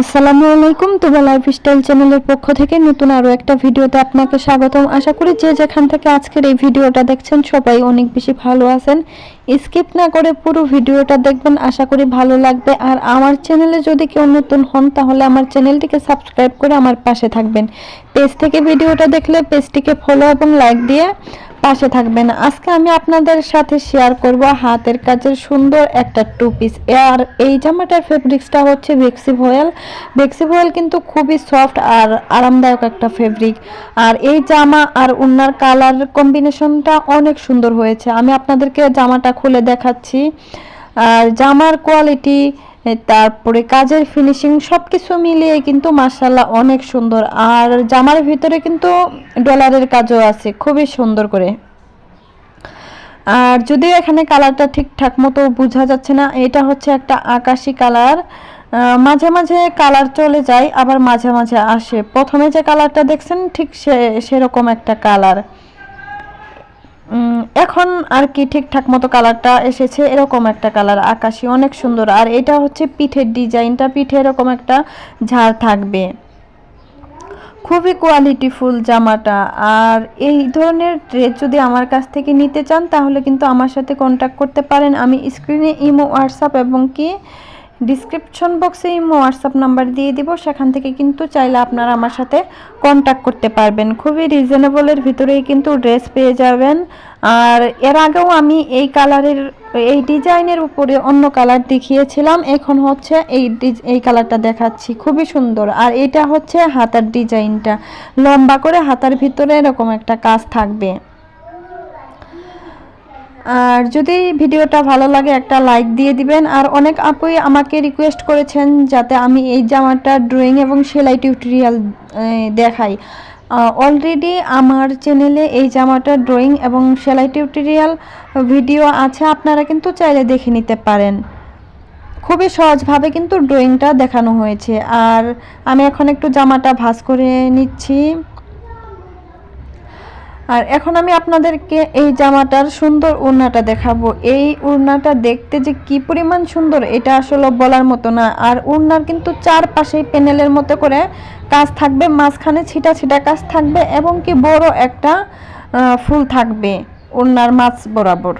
আসসালামু আলাইকুম তোবা লাইফস্টাইল চ্যানেলের পক্ষ থেকে নতুন আরও একটা ভিডিওতে আপনাকে স্বাগতম। আশা করি যে যেখান থেকে আজকের এই ভিডিওটা দেখছেন, সবাই অনেক বেশি ভালো আছেন। স্কিপ না করে পুরো ভিডিওটা দেখবেন, আশা করি ভালো লাগবে। আর আমার চ্যানেলে যদি কেউ নতুন হন, তাহলে আমার চ্যানেলটিকে সাবস্ক্রাইব করে আমার পাশে থাকবেন। পেজ থেকে ভিডিওটা দেখলে পেজটিকে ফলো এবং লাইক দিয়ে পাশে থাকবেন। আজকে আমি আপনাদের সাথে শেয়ার করব হাতের কাজের সুন্দর একটা টু পিস আর এই জামাটার ফেব্রিক্সটা হচ্ছে ভেক্সি ভয়েল বেক্সি ভয়েল কিন্তু খুবই সফট আর আরামদায়ক একটা ফেব্রিক আর এই জামা আর উন্নার কালার কম্বিনেশনটা অনেক সুন্দর হয়েছে। আমি আপনাদেরকে জামাটা খুলে দেখাচ্ছি। আর জামার কোয়ালিটি তারপরে কাজের ফিনিশিং সব কিছু মিলিয়ে কিন্তু মার্শাল্লাহ অনেক সুন্দর। আর জামার ভিতরে কিন্তু ডলারের কাজও আছে, খুবই সুন্দর করে। আর যদিও এখানে কালারটা ঠিকঠাক মতো বোঝা যাচ্ছে না, এটা হচ্ছে একটা আকাশি কালার মাঝে মাঝে কালার চলে যায়, আবার মাঝে মাঝে আসে। প্রথমে যে কালারটা দেখছেন, ঠিক সে, সেরকম একটা কালার এখন আর কি ঠিকঠাক মতো কালারটা এসেছে, এরকম একটা কালার, আকাশি অনেক সুন্দর। আর এটা হচ্ছে পিঠের ডিজাইনটা, পিঠে এরকম একটা ঝাড় থাকবে। খুবই কোয়ালিটিফুল জামাটা। আর এই ধরনের ড্রেস যদি আমার কাছ থেকে নিতে চান, তাহলে কিন্তু আমার সাথে কন্ট্যাক্ট করতে পারেন। আমি স্ক্রিনে ইমো হোয়াটসঅ্যাপ এবং কি ডিসক্রিপশন বক্সে ইমো হোয়াটসঅ্যাপ নাম্বার দিয়ে দিব। সেখান থেকে কিন্তু চাইলে আপনারা আমার সাথে কন্ট্যাক্ট করতে পারবেন। খুবই রিজনেবলের ভিতরেই কিন্তু ড্রেস পেয়ে যাবেন। আর এর আগেও আমি এই কালারের এই ডিজাইনের উপরে অন্য কালার দেখিয়েছিলাম। এখন হচ্ছে এই এই কালারটা দেখাচ্ছি। খুবই সুন্দর। আর এটা হচ্ছে হাতার ডিজাইনটা লম্বা করে হাতার ভিতরে এরকম একটা কাজ থাকবে। আর যদি ভিডিওটা ভালো লাগে, একটা লাইক দিয়ে দিবেন। আর অনেক আপুই আমাকে রিকোয়েস্ট করেছেন যাতে আমি এই জামাটা ড্রয়িং এবং সেলাই টিউটোরিয়াল দেখাই। অলরেডি আমার চ্যানেলে এই জামাটা ড্রয়িং এবং সেলাই টিউটোরিয়াল ভিডিও আছে। আপনারা কিন্তু চাইলে দেখে নিতে পারেন। খুবই সহজভাবে কিন্তু ড্রয়িংটা দেখানো হয়েছে। আর আমি এখন একটু জামাটা ভাজ করে নিচ্ছি। আর এখন আমি আপনাদেরকে এই জামাটার সুন্দর উড়নাটা দেখাবো। এই উড়নাটা দেখতে যে কি পরিমাণ সুন্দর, এটা আসলে বলার মতো না। আর উড়নার কিন্তু চারপাশেই প্যানেলের মতো করে কাজ থাকবে, মাঝখানে ছিটা ছিটা কাজ থাকবে এবং কি বড় একটা ফুল থাকবে উড়নার মাছ বরাবর।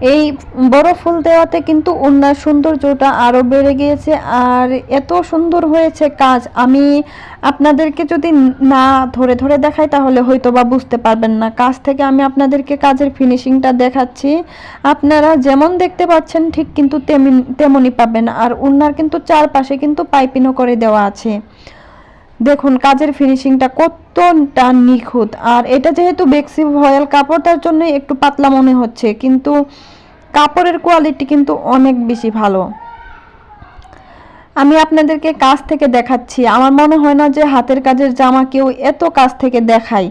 এই বড় ফুল দেওয়াতে কিন্তু ওনার সৌন্দর্যটা আরও বেড়ে গিয়েছে। আর এত সুন্দর হয়েছে কাজ। আমি আপনাদেরকে যদি না ধরে ধরে দেখাই, তাহলে হয়তো বা বুঝতে পারবেন না। কাজ থেকে আমি আপনাদেরকে কাজের ফিনিশিংটা দেখাচ্ছি। আপনারা যেমন দেখতে পাচ্ছেন, ঠিক কিন্তু তেমন তেমনই পাবেন। আর ওনার কিন্তু চারপাশে কিন্তু পাইপিনও করে দেওয়া আছে। দেখুন, কাজের ফিনিশিংটা কতটা নিখুঁত। আর এটা যেহেতু বেক্সি ভয়েল কাপড়, তার জন্য একটু পাতলা মনে হচ্ছে। কিন্তু কাপড়ের কোয়ালিটি কিন্তু অনেক বেশি ভালো। আমি আপনাদেরকে কাছ থেকে দেখাচ্ছি। আমার মনে হয় না যে হাতের কাজের জামা কেউ এত কাজ থেকে দেখায়।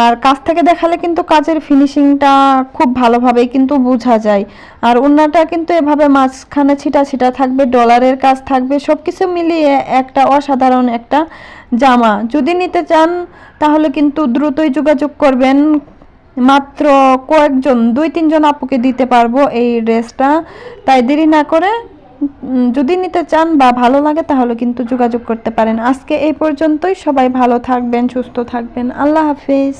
আর কাছ থেকে দেখালে কিন্তু কাজের ফিনিশিংটা খুব ভালোভাবেই কিন্তু বোঝা যায়। আর ওনাটা কিন্তু এভাবে মাঝখানে ছিটা ছিটা থাকবে, ডলারের কাজ থাকবে সব কিছু মিলিয়ে একটা অসাধারণ একটা জামা। যদি নিতে চান, তাহলে কিন্তু দ্রুতই যোগাযোগ করবেন। মাত্র কয়েকজন, দুই তিনজন আপুকে দিতে পারব এই ড্রেসটা। তাই দেরি না করে যদি নিতে চান বা ভালো লাগে, তাহলে কিন্তু যোগাযোগ করতে পারেন। আজকে এই পর্যন্তই। সবাই ভালো থাকবেন, সুস্থ থাকবেন। আল্লাহ হাফিজ।